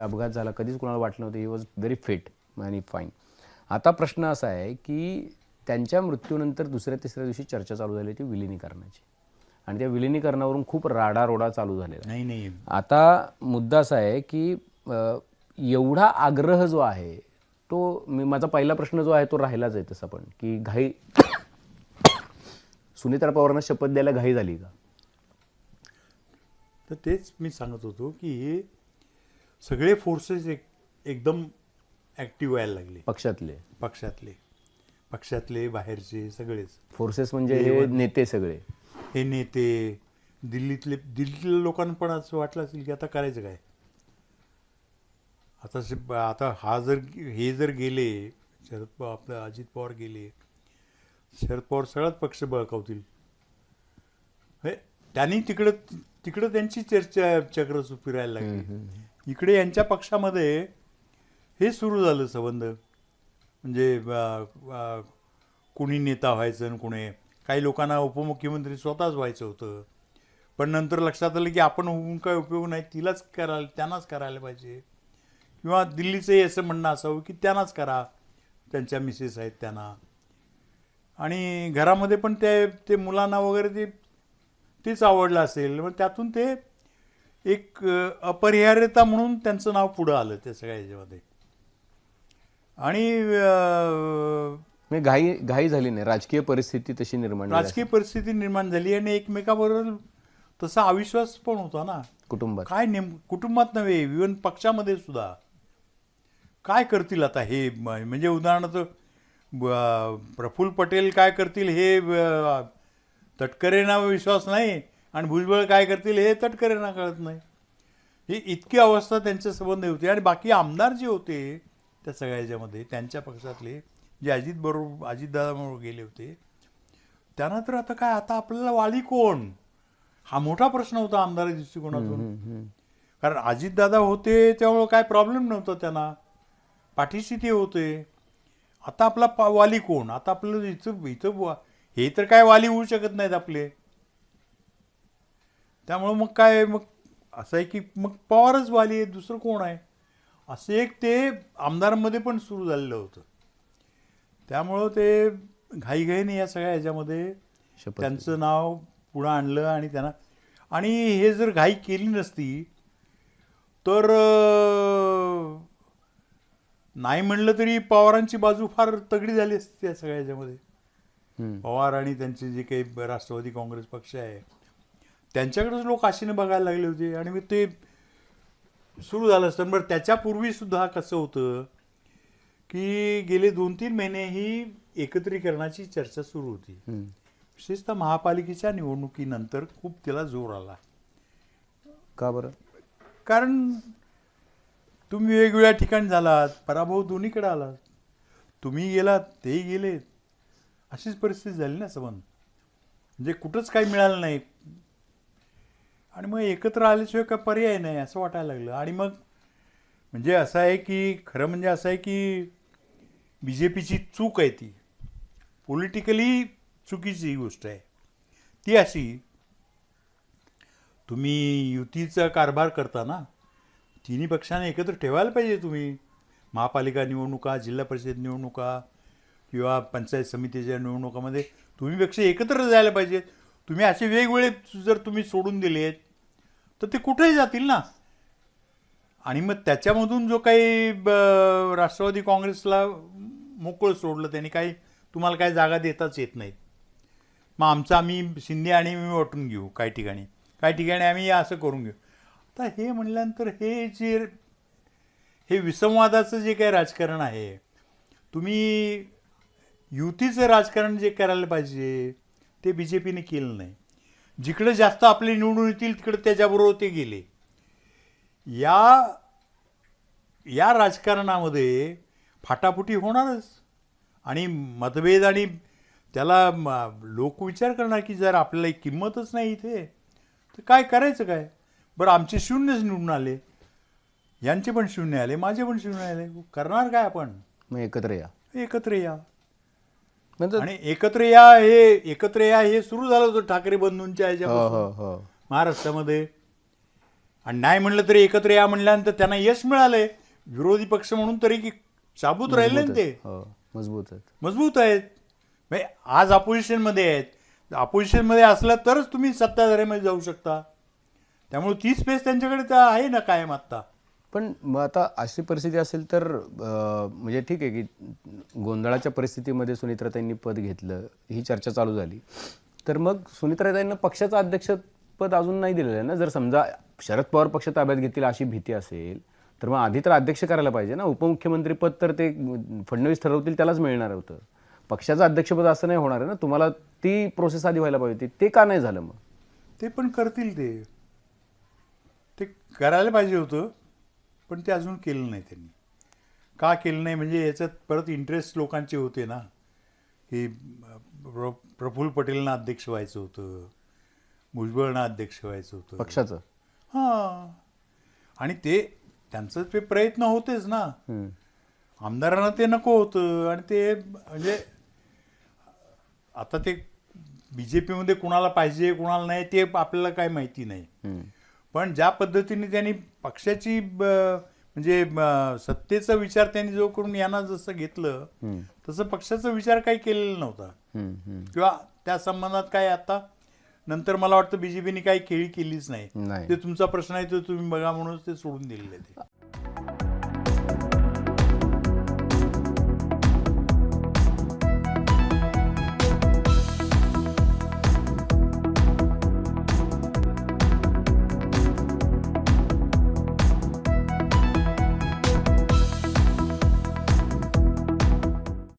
अपघात झाला कधीच कोणाला वाटलं नव्हतं ही वॉज व्हेरी फिट आणि फाईन आता प्रश्न असा आहे की त्यांच्या मृत्यूनंतर दुसऱ्या तिसऱ्या दिवशी चर्चा चालू झाली ती विलिनीकरणाची. आणि त्या विलिनीकरणावरून खूप राडारोडा चालू झालेला नाही नाही. आता मुद्दा असा आहे की एवढा आग्रह जो आहे तो मी माझा पहिला प्रश्न जो आहे तो राहिलाच आहे तसा पण की घाई सुनीत्रा पवारांना शपथ द्यायला घाई झाली का? तर तेच मी सांगत होतो की सगळे फोर्सेस एक एकदम ॲक्टिव्ह व्हायला लागले. पक्षातले. पक्षातले. पक्षातले बाहेरचे सगळेच. फोर्सेस म्हणजे हे नेते सगळे. हे नेते. दिल्लीतले दिल्लीतल्या लोकांना पण असं वाटलं असेल की आता करायचं काय? आता आता हा जर हे जर गेले शरद पवार आपलं अजित पवार गेले शरद पवार सगळाच पक्ष बळकावतील. हे, त्यांनी तिकडं तिकडं त्यांची चर्चा चक्र फिरायला लागली. इकडे यांच्या पक्षामध्ये हे सुरू झालं संबंध. म्हणजे कुणी नेता व्हायचं आणि कुणी काही लोकांना उपमुख्यमंत्री स्वतःच व्हायचं होतं. पण नंतर लक्षात आलं की आपण होऊन काय उपयोग नाही तिलाच करायला त्यांनाच करायला पाहिजे. किंवा दिल्लीचंही असं म्हणणं असावं की त्यांनाच करा त्यांच्या मिसेस आहेत त्यांना. आणि घरामध्ये पण ते ते मुलांना वगैरे ते तेच आवडलं असेल मग त्यातून ते एक अपरिहार्यता म्हणून त्यांचं नाव पुढं आलं त्या सगळ्या ह्याच्यामध्ये. आणि म्हणजे घाई घाई झाली नाही. राजकीय परिस्थिती तशी निर्माण राजकीय परिस्थिती निर्माण झाली आणि एकमेकाबरोबर तसा अविश्वास पण होता ना. कुटुंबात. काय नेम कुटुंबात नव्हे इव्हन पक्षामध्ये सुद्धा. काय करतील आता हे म्हणजे उदाहरणार्थ प्रफुल्ल पटेल काय करतील हे तटकरेंना विश्वास नाही आणि भुजबळ काय करतील हे तटकरेंना कळत नाही. ही इतकी अवस्था त्यांच्या संबंध होती. आणि बाकी आमदार जे होते त्या सगळ्या ह्याच्यामध्ये त्यांच्या पक्षातले जे अजित बरोबर अजितदादाबरोबर गेले होते त्यांना तर आता काय आता आपल्याला वाली कोण? हा मोठा प्रश्न होता आमदार दृष्टिकोनातून. कारण अजितदादा होते त्यामुळं काय प्रॉब्लेम नव्हता त्यांना. पाठीशी ते होते. आता आपला पा- वाली कोण? आता आपलं इथं इथं वा- हे तर काय वाली होऊ शकत नाहीत आपले. त्यामुळं मग काय मग असं आहे की मग पवारच वाली आहे दुसरं कोण आहे? असं एक ते आमदारांमध्ये पण सुरू झालेलं होतं. त्यामुळं ते घाईघाईने या सगळ्या ह्याच्यामध्ये. त्यांचं नाव पुढं आणलं आणि त्यांना आणि हे जर घाई केली नसती तर नाही म्हणलं तरी पवारांची बाजू फार तगडी झाली असती त्या सगळ्या ह्याच्यामध्ये. पवार आणि त्यांचे जे काही राष्ट्रवादी काँग्रेस पक्ष आहे त्यांच्याकडेच लोक आशेने बघायला लागले होते आणि मग ते सुरू झालं असतं. बरं त्याच्यापूर्वी सुद्धा कसं होतं की गेले दोन तीन महिने ही एकत्रीकरणाची चर्चा सुरू होती. विशेषतः महापालिकेच्या निवडणुकीनंतर खूप त्याला जोर आला. का बरं? कारण तुम्ही वेगवेगळ्या ठिकाणी झालात पराभव दोन्हीकडे आलात. तुम्ही गेलात तेही गेलेत. अशीच परिस्थिती झाली ना संबंध म्हणजे कुठंच काही मिळालं नाही. आणि मग एकत्र आल्याशिवाय काय पर्याय नाही असं वाटायला लागलं. आणि मग म्हणजे असं आहे की खरं म्हणजे असं आहे की बी जे पीची चूक आहे ती. पॉलिटिकली चुकीची गोष्ट आहे. ती अशी तुम्ही युतीचा कारभार करता ना तिन्ही पक्षाने एकत्र ठेवायला पाहिजे तुम्ही. महापालिका निवडणुका जिल्हा परिषद निवडणुका किंवा पंचायत समितीच्या निवडणुकामध्ये तुम्ही पक्ष एकत्र जायला पाहिजेत. तुम्ही असे वेगवेगळे जर तुम्ही सोडून दिलेत तर ते कुठेही जातील ना. आणि मग त्याच्यामधून जो काही ब- राष्ट्रवादी काँग्रेसला मोकळं सोडलं त्यांनी काही तुम्हाला काही जागा देताच येत नाहीत. मग आमचं आम्ही शिंदे आणि मी वाटून घेऊ काही ठिकाणी. काही ठिकाणी आम्ही असं करून घेऊ. आता हे म्हणल्यानंतर हे जे हे विसंवादाचं जे काही राजकारण आहे तुम्ही युतीचं राजकारण जे करायला पाहिजे ते बी जे पीने केलं नाही. जिकडे जास्त आपले निवडून येतील तिकडे त्याच्याबरोबर ते गेले. या या राजकारणामध्ये फाटाफुटी होणारच. आणि मतभेद आणि त्याला लोक विचार करणार की जर आपल्याला किंमतच नाही इथे तर काय करायचं काय? बरं आमचे शून्यच निवडून आले. यांचे पण शून्य आले माझे पण शून्य आले. करणार काय आपण? मग एकत्र या. एकत्र या. आणि एकत्र या हे एकत्र या हे सुरू झालं होतं ठाकरे बंधूंच्या हो ह्याच्यापासून. हो हो महाराष्ट्रामध्ये. आणि नाही म्हणलं तरी एकत्र या म्हणल्यानंतर त्यांना यश मिळालंय. विरोधी पक्ष म्हणून तरी की साबूत राहिले ना ते. हो मजबूत आहेत. मजबूत आहेत. म्हणजे आज अपोजिशनमध्ये आहेत. अपोजिशनमध्ये असला तरच तुम्ही सत्ताधाऱ्यामध्ये जाऊ शकता. त्यामुळे ती स्पेस त्यांच्याकडे तर आहे ना कायम आत्ता. पण मग आता अशी परिस्थिती असेल तर म्हणजे ठीक आहे की गोंधळाच्या परिस्थितीमध्ये सुनित्राताईंनी पद घेतलं ही चर्चा चालू झाली. तर मग सुनित्राताईंना पक्षाचं अध्यक्षपद अजून नाही दिलेलं आहे ना? जर समजा शरद पवार पक्ष ताब्यात घेतील अशी भीती असेल तर मग आधी तर अध्यक्ष करायला पाहिजे ना? उपमुख्यमंत्रीपद तर ते फडणवीस ठरवतील त्यालाच मिळणार होतं. पक्षाचं अध्यक्षपद असं नाही होणार आहे ना? तुम्हाला ती प्रोसेस आधी व्हायला पाहिजे होती. ते का नाही झालं मग? ते पण करतील ते. ते करायला पाहिजे होतं. पण ते अजून केलं नाही त्यांनी. का केलं नाही? म्हणजे याच्यात परत इंटरेस्ट लोकांचे होते ना. की प्र- प्रफुल्ल पटेलना अध्यक्ष व्हायचं होतं. भुजबळना अध्यक्ष व्हायचं होतं. पक्षाचं? हां. आणि ते त्यांचं ते प्रयत्न होतेच ना. आमदारांना ते नको होतं. आणि ते म्हणजे आता ते बी जे पीमध्ये कुणाला पाहिजे कुणाला नाही ते आपल्याला काय माहिती नाही. पण ज्या पद्धतीने त्यांनी पक्षाची म्हणजे सत्तेचा विचार त्यांनी जो करून यांना जसं घेतलं. तसं पक्षाचा विचार काही केलेला नव्हता. किंवा त्या संबंधात काय आता नंतर मला वाटतं बीजेपीने काही केळी केलीच नाही ते तुमचा प्रश्न आहे तो तुम्ही बघा म्हणूनच ते सोडून दिलेले ते